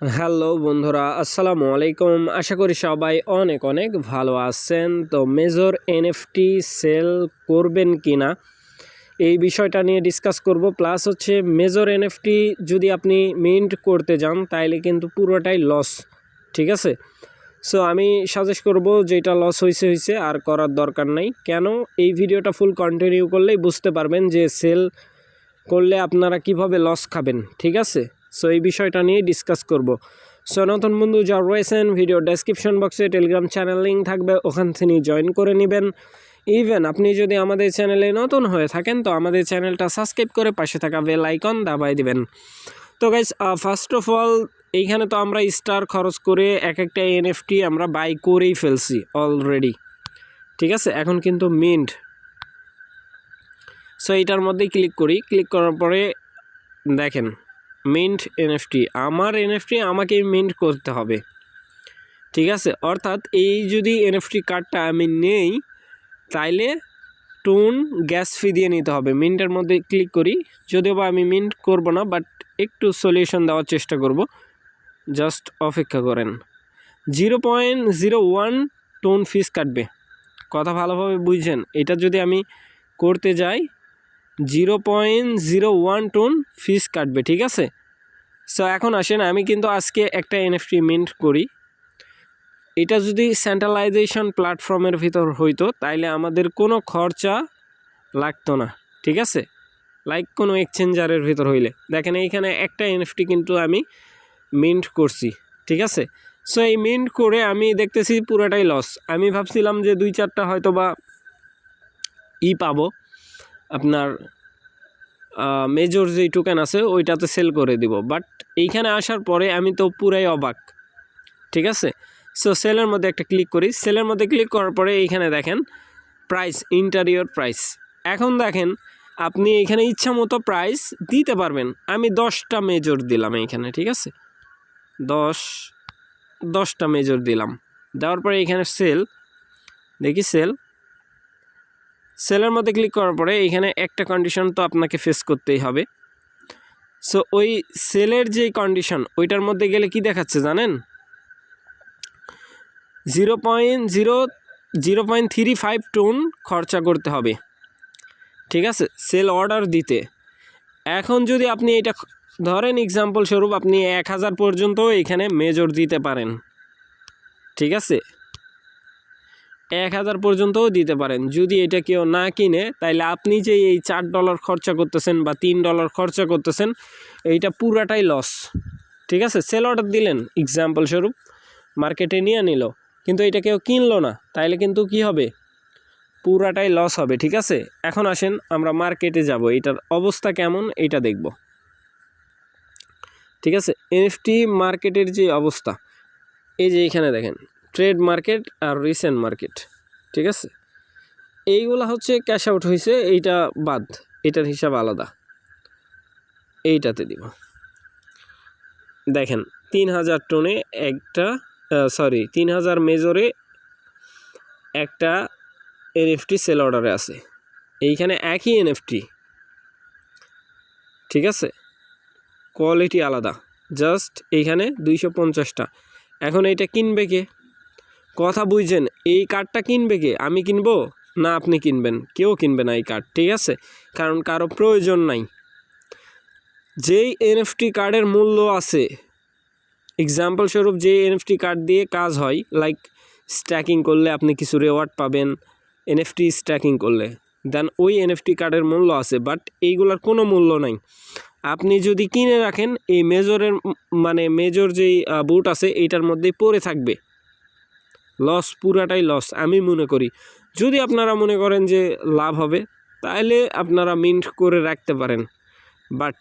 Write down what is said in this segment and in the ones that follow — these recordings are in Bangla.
হ্যালো বন্ধুরা, আসসালামু আলাইকুম। আশা করি সবাই অনেক অনেক ভালো আছেন। তো মেজর এনএফটি সেল করবেন কি না এই বিষয়টা নিয়ে ডিসকাস করব। প্লাস হচ্ছে মেজর এনএফটি যদি আপনি মিন্ট করতে যান, তাইলে কিন্তু পুরোটাই লস, ঠিক আছে? সো আমি সাজেস্ট করব যেটা লস হয়েছে হয়েছে আর করার দরকার নাই। কেন? এই ভিডিওটা ফুল কন্টিনিউ করলেই বুঝতে পারবেন যে সেল করলে আপনারা কীভাবে লস খাবেন, ঠিক আছে? সো এই বিষয়টা নিয়ে ডিসকাস করব। সো নতুন বন্ধু যা রয়েছেন ভিডিও ডেসক্রিপশন বক্সে টেলিগ্রাম চ্যানেল লিঙ্ক থাকবে, ওখান থেকে জয়েন করে নেবেন। ইভেন আপনি যদি আমাদের চ্যানেলে নতুন হয়ে থাকেন, তো আমাদের চ্যানেলটা সাবস্ক্রাইব করে পাশে থাকা বেল আইকন দাবাই দিবেন। তো গাইজ ফার্স্ট অফ অল এইখানে তো আমরা স্টার খরচ করে এক একটা এনএফটি আমরা বাই করেই ফেলছি অলরেডি ঠিক আছে? এখন কিন্তু মিন্ট সো এইটার মধ্যেই ক্লিক করি। ক্লিক করার পরে দেখেন মিন্ট এনএফটি আমার এনএফটি আমাকেই মিন্ট করতে হবে। ঠিক আছে? অর্থাৎ এই যদি এনএফটি কার্ডটা আমি নেই, তাইলে টুন গ্যাস ফি দিয়ে নিতে হবে। মিন্টের মধ্যে ক্লিক করি। যদিও বা আমি মিন্ট করব না বাট একটু সলিউশন দেওয়ার চেষ্টা করব। জাস্ট অপেক্ষা করেন। Zero point zero one ton fees কাটবে। কথা ভালোভাবে বুঝছেন? এটা যদি আমি করতে যাই zero point zero one ton fees কাটবে, ঠিক আছে? সো এখন আসেন, আমি কিন্তু আজকে একটা এনএফটি মিন্ট করি। এটা যদি সেন্ট্রালাইজেশন প্ল্যাটফর্মের ভিতর হইতো, তাইলে আমাদের কোনো খরচা লাগতো না, ঠিক আছে? লাইক কোনো এক্সচেঞ্জারের ভিতর হইলে। দেখেন, এইখানে একটা এনএফটি কিন্তু আমি মিন্ট করছি, ঠিক আছে? সো এই মিন্ট করে আমি দেখতেছি পুরোটাই লস আমি ভাবছিলাম যে দুই চারটা হয়তো বা ই পাবো। আপনার মেজর যেই টোকেন আছে, ওইটাতে সেল করে দিব। বাট এইখানে আসার পরে আমি তো পুরাই অবাক। ঠিক আছে? সো সেলের মধ্যে একটা ক্লিক করি। সেলের মধ্যে ক্লিক করার পরে এইখানে দেখেন প্রাইস ইন্টারিয়র প্রাইস এখন দেখেন, আপনি এখানে ইচ্ছা মতো প্রাইস দিতে পারবেন। আমি দশটা মেজর দিলাম এইখানে, ঠিক আছে? দশ, দশটা মেজর দিলাম। দেওয়ার পরে এখানে সেল দেখি সেল সেলের মধ্যে ক্লিক করার পরে এখানে একটা কন্ডিশন তো আপনাকে ফেস করতেই হবে। সো ওই সেলের যে কন্ডিশন ওইটার মধ্যে গেলে কি দেখাচ্ছে জানেন? Zero point zero zero point three five ton খরচা করতে হবে। ঠিক আছে? সেল অর্ডার দিতে। এখন যদি আপনি এটা ধরেন এক্সাম্পল স্বরূপ আপনি এক হাজার পর্যন্ত এখানে মেজর দিতে পারেন। ঠিক আছে? এক হাজার পর্যন্তও দিতে পারেন। যদি এটা কেউ না কিনে, তাইলে আপনি যে এই চার ডলার খরচা করতেছেন বা তিন ডলার খরচা করতেছেন, এইটা পুরাটাই লস ঠিক আছে? সেল অর্ডার দিলেন এক্সাম্পল স্বরূপ মার্কেটে নিয়ে নিল। কিন্তু এটা কেউ কিনলো না, তাইলে কিন্তু কি হবে? পুরাটাই লস হবে, ঠিক আছে? এখন আসেন, আমরা মার্কেটে যাব। এটার অবস্থা কেমন? এটা দেখব। ঠিক আছে? এনএফটি মার্কেটের যে অবস্থা, এই যে এখানে দেখেন। ট্রেড মার্কেট আর রিসেন্ট মার্কেট, ঠিক আছে? এইগুলা হচ্ছে ক্যাশ আউট হয়েছে এইটা বাদ, এটার হিসাব আলাদা। এইটাতে দিব। দেখেন, তিন হাজার টনে একটা সরি তিন হাজার মেজরে একটা এনএফটি সেল অর্ডারে আছে। এইখানে একই এনএফটি ঠিক আছে? কোয়ালিটি আলাদা জাস্ট এইখানে দুইশো পঞ্চাশটা। এখন এইটা কিনবে কে? কথা বুঝছেন, এই কার্ডটা কিনবে কে? আমি কিনবো? না, আপনি কিনবেন। কেউ কিনবে না এই কার্ড, ঠিক আছে? কারণ কারও প্রয়োজন নাই। যেই এনএফটি কার্ডের মূল্য আছে এক্সাম্পল স্বরূপ যে এনএফটি কার্ড দিয়ে কাজ হয় লাইক স্ট্যাকিং করলে আপনি কিছু রেওয়ার্ড পাবেন এনএফটি স্ট্যাকিং করলে। দেন ওই এনএফটি কার্ডের মূল্য আছে বাট এইগুলোর কোনো মূল্য নাই। আপনি যদি কিনে রাখেন, এই মেজরের মানে মেজর যেই বুট আছে, এইটার মধ্যেই পড়ে থাকবে। লস পুরাটাই লস আমি মনে করি। যদি আপনারা মনে করেন যে লাভ হবে তাহলে আপনারা মিন্ট করে রাখতে পারেন। বাট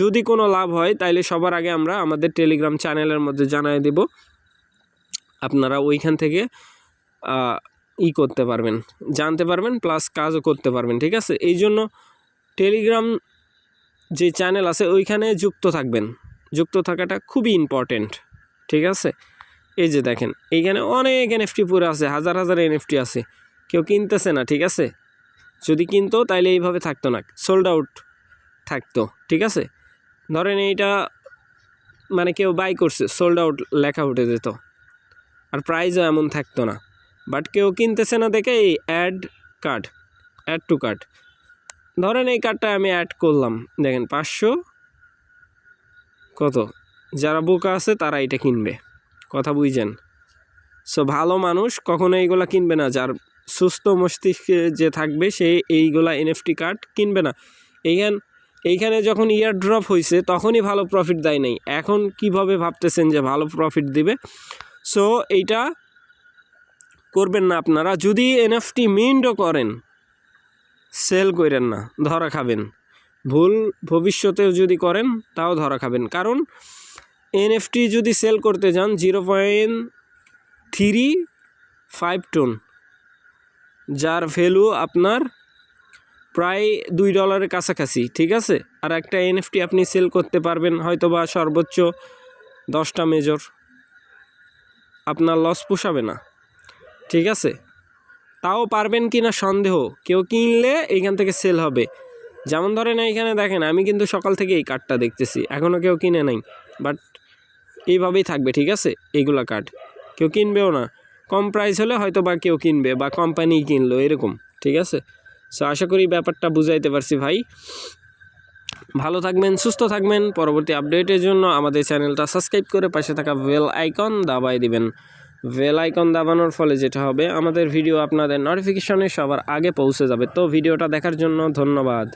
যদি কোনো লাভ হয় তাহলে সবার আগে আমরা আমাদের টেলিগ্রাম চ্যানেলের মধ্যে জানাই দেব। আপনারা ওইখান থেকে ই করতে পারবেন। জানতে পারবেন প্লাস কাজও করতে পারবেন, ঠিক আছে? এই জন্য টেলিগ্রাম যে চ্যানেল আছে, ওইখানে যুক্ত থাকবেন। যুক্ত থাকাটা খুবই ইম্পর্টেন্ট ঠিক আছে? এই যে দেখেন, এইখানে অনেক এনএফটি পুরো আছে, হাজার হাজার এনএফটি আছে। কেউ কিনতেছে না, ঠিক আছে? যদি কিনতো, তাইলে এইভাবে থাকতো না সোল্ড আউট থাকতো, ঠিক আছে? ধরেন এইটা মানে কেউ বাই করছে সোল্ড আউট লেখা উঠে যেত। আর প্রাইজও এমন থাকতো না। বাট কেউ কিনতেছে না দেখে এই add card add to card ধরেন এই কার্ডটা আমি অ্যাড করলাম, দেখেন পাঁচশো কত? যারা বোকা আছে, তারা এটা কিনবে। কথা বুঝছেন? সো ভালো মানুষ কখনো এইগুলা কিনবে না। যার সুস্থ মস্তিষ্কে যে থাকবে, সে এইগুলা এনএফটি কার্ড কিনবে না। এইখান এইখানে যখন ইয়ার ড্রপ হয়েছে তখনই ভালো প্রফিট দেয় নাই। এখন কীভাবে ভাবতেছেন যে ভালো প্রফিট দিবে? সো এইটা করবেন না আপনারা। যদি এনএফটি মিন্টও করেন সেল করেন না, ধরা খাবেন। ভুল ভবিষ্যতেও যদি করেন, তাও ধরা খাবেন। কারণ এনএফটি যদি সেল করতে যান, zero point three five ton, যার ভ্যালু আপনার প্রায় দুই ডলারের কাছাকাছি, ঠিক আছে? আর একটা এনএফটি আপনি সেল করতে পারবেন হয়তো বা সর্বোচ্চ দশটা মেজর আপনার লস পোষাবে না, ঠিক আছে? তাও পারবেন কি না সন্দেহ, কেউ কিনলে এইখান থেকে সেল হবে। যেমন ধরেন এইখানে দেখেন, আমি কিন্তু সকাল থেকে এই কার্ডটা দেখতেছি এখনও কেউ কিনে নাই। বাট এইভাবেই থাকবে, ঠিক আছে? এইগুলা কার্ড কেউ কিনবেও না। কম প্রাইস হলে হয়তো বা কেউ কিনবে বা কোম্পানি কিনলো, এরকম, ঠিক আছে? সো আশা করি ব্যাপারটা বুঝাইতে পারছি ভাই। ভালো থাকবেন, সুস্থ থাকবেন। পরবর্তী আপডেটের জন্য আমাদের চ্যানেলটা সাবস্ক্রাইব করে পাশে থাকা বেল আইকন দাবাই দিবেন। বেল আইকন দাবানোর ফলে যেটা হবে, আমাদের ভিডিও আপনাদের নোটিফিকেশনে সবার আগে পৌঁছে যাবে। তো ভিডিওটা দেখার জন্য ধন্যবাদ।